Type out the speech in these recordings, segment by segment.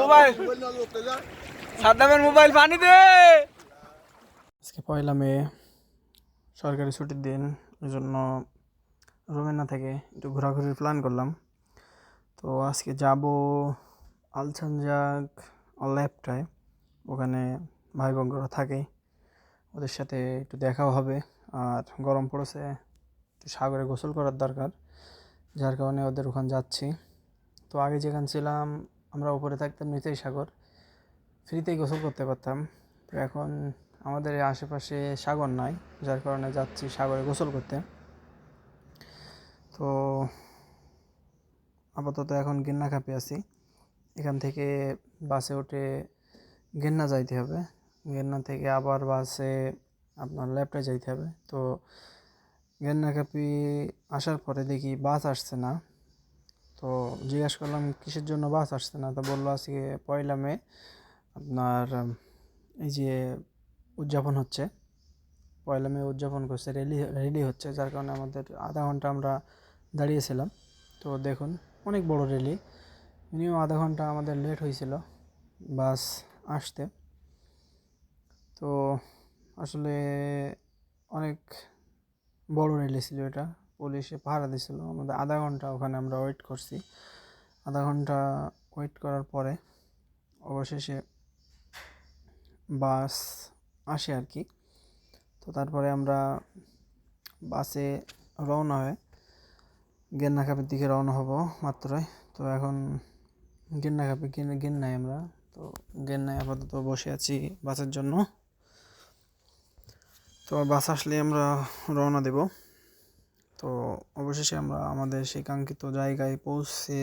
Mobile সাদ্দামের mobile পানি দে। আজকে পয়লা মে সরকারি ছুটির দিন এই জন্য রুমে না থেকে একটু ঘোরাঘুরির প্ল্যান করলাম। তো আজকে যাব আলসানজাক ল্যাবটায় ওখানে ভাই বোনরা থাকে ওদের সাথে একটু দেখাও হবে। আর গরম পড়েছে একটু সাগরে গোসল করার দরকার। যার কারণে ওদের ওখানে যাচ্ছি। তো আগে যেখানে ছিলাম, আমরা উপরে থাকতাম নিচেই সাগর। ফ্রিতেই গোসল করতে পারতাম। তো এখন আমাদের আশেপাশে সাগর নাই, যার কারণে যাচ্ছি সাগরে গোসল করতে। তো আপাতত এখন গেন্না কাপে আছি। এখান থেকে বাসে উঠে গেন্না যাইতে হবে। গিন্না থেকে আবার বাসে আপনার ল্যাপটে যাইতে হবে। তো গেন্না কাপি আসার পরে দেখি বাস আসছে না। তো জিজ্ঞাসা করলাম, কিসের জন্য বাস আসছে না? তো বলল, আজকে পয়লা মে, আপনার এই যে উদযাপন হচ্ছে। পয়লা মে উদযাপন করছে, রেলি রেডি হচ্ছে, যার কারণে আমাদের আধা ঘণ্টা আমরা দাঁড়িয়েছিলাম। তো দেখুন, অনেক বড় রেলি। মিনিমাম আধা ঘণ্টা আমাদের লেট হয়েছিল বাস আসতে। তো আসলে অনেক বড় রেলি ছিল এটা। পুলিশে পাহারা দিছিল। আমাদের আধা ঘণ্টা ওখানে আমরা ওয়েট করছি। আধা ঘণ্টা ওয়েট করার পরে অবশেষে বাস আসে আর কি তো তারপরে আমরা বাসে রওনা হয়ে গেন্না কাপের দিকে রওনা হব মাত্রই। তো এখন গেন্না কাপে গেন্নাই আমরা। তো গেন্নায় আপাতত বসে আছি বাসের জন্য। তো বাস আসলে আমরা রওনা দেব। তো অবশেষে আমরা আমাদের সেই কাঙ্ক্ষিত জায়গায় পৌঁছে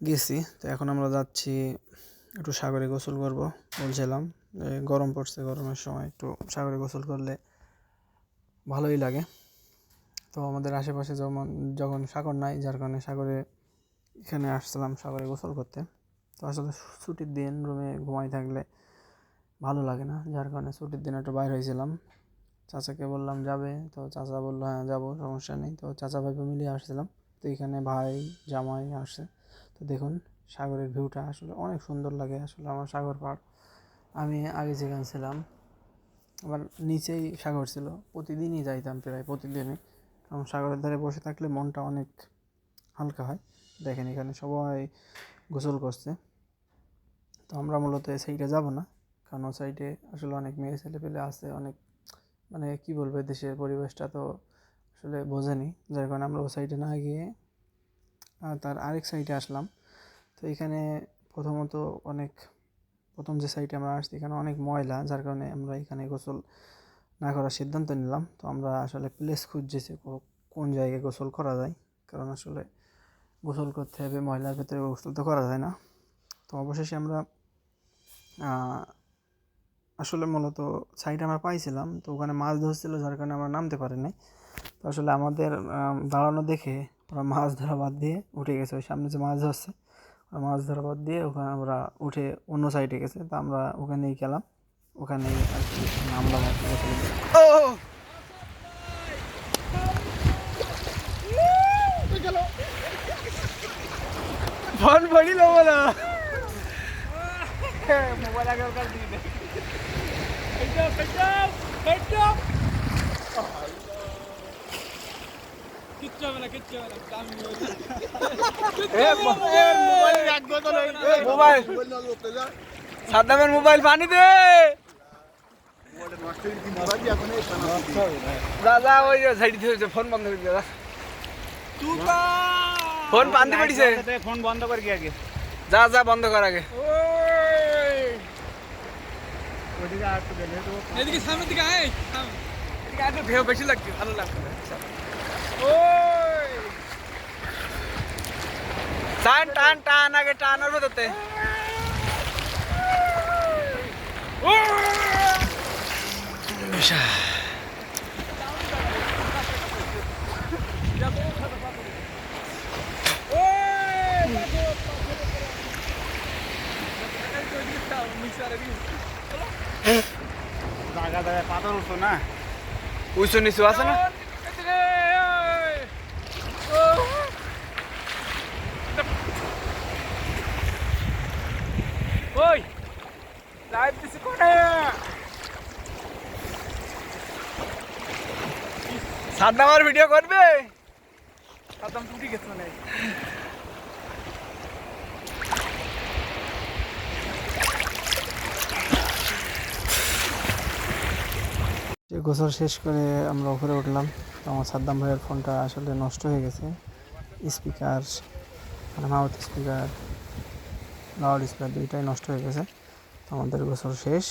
গেছি। তো এখন আমরা যাচ্ছি একটু সাগরে গোসল করব বলছিলাম। গরম পড়ছে, গরমের সময় একটু সাগরে গোসল করলে ভালোই লাগে। তো আমাদের আশেপাশে যেমন, যখন সাগর নাই, যার কারণে সাগরে এখানে আসছিলাম সাগরে গোসল করতে। তো আসলে ছুটির দিন, রুমে ঘুমাই থাকলে ভালো লাগে না। যার কারণে ছুটির দিন একটু বাইর হয়েছিলাম। চাচাকে বললাম, যাবে? তো চাচা বলল হ্যাঁ যাব, সমস্যা নেই। তো চাচা ভাই মিলিয়ে আসছিলাম। তো এখানে ভাই, জামাই আসছে। তো দেখুন, সাগরের ভিউটা আসলে অনেক সুন্দর লাগে আসলে আমার সাগর পাড় আমি আগে যেখানে ছিলাম, আবার নিচেই সাগর ছিল। প্রতিদিনই যাইতাম প্রায়, প্রতিদিনই। কারণ সাগরের ধারে বসে থাকলে মনটা অনেক হালকা হয়। দেখেন এখানে সবাই গোসল করছে। তো আমরা মূলত সেইটা যাব না। কারণ ও সাইডে আসলে অনেক মেয়ে ছেলে পেলে আছে, অনেক মানে কি বলব দেশের পরিবেশটা তো আসলে বোঝেনি। যার কারণে আমরা ও সাইডে না গিয়ে তার আরেক সাইডে আসলাম। তো এখানে প্রথমত অনেক, প্রথম যে সাইডে আমরা আসছি, এখানে অনেক ময়লা, যার কারণে আমরা এখানে গোসল না করার সিদ্ধান্ত নিলাম। তো আমরা আসলে প্লেস খুঁজছি কোন জায়গায় গোসল করা যায়। কারণ আসলে গোসল করতে হবে, ময়লার ভেতরে গোসল তো করা যায় না। তো অবশেষে আমরা আসলে মূলত সাইড আমরা পাইছিলাম তো ওখানে মাছ ধরছিল যার কারণে আমরা নামতে পারি নাই তো আসলে আমাদের দাঁড়ানো দেখে ওরা মাছ ধরা বাদ দিয়ে উঠে গেছে। ওই সামনে যে মাছ ধরছে ওরা মাছ ধরা বাদ দিয়ে ওখানে আমরা উঠে অন্য সাইডে গেছে। তো আমরা ওখানেই গেলাম। ওখানেই আর কি নামলাম আর কি। ফোন পড়িল বলো মোবাইল আগে ওখানে দিয়ে দে কিচ্ছু হবে না কিচ্ছু হবে না আমি মোবাইল সাদ্দামের মোবাইল পানি দে দাদা ওই সাইড থেকে ফোন বন্ধ করে দাদা। ফোন পান্তি পড়িছে। ফোন বন্ধ করে কি আগে? যা যা বন্ধ কর আগে। এদিকে সামনের দিকে আয় এদিকে তো ঢেউ বেশি লাগছে ভালো লাগছে টান টান টান আগে টান আর ভেতরতে। জায়গা দেখা পাথর উঁচু না? নিচু আছে না? ওই লাইভ ভিডিও করবে? সাদনাম টুটি গেছো না গোসল শেষ করে আমরা উপরে উঠলাম। তো আমার সাদ্দাম ভাইয়ের ফোনটা আসলে নষ্ট হয়ে গেছে। স্পিকার মানে মাউথ স্পিকার লাউড স্পিকার দুইটাই নষ্ট হয়ে গেছে। তো আমাদের গোসল শেষ।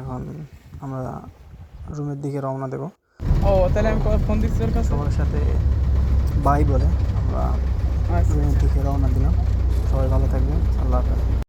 এখন আমরা রুমের দিকে রওনা দেব। ও তাহলে আমি ফোন দিচ্ছি সবার সাথে বাই বলে আমরা রুমের দিকে রওনা দিলাম। সবাই ভালো থাকবেন। আল্লাহ হাফেজ।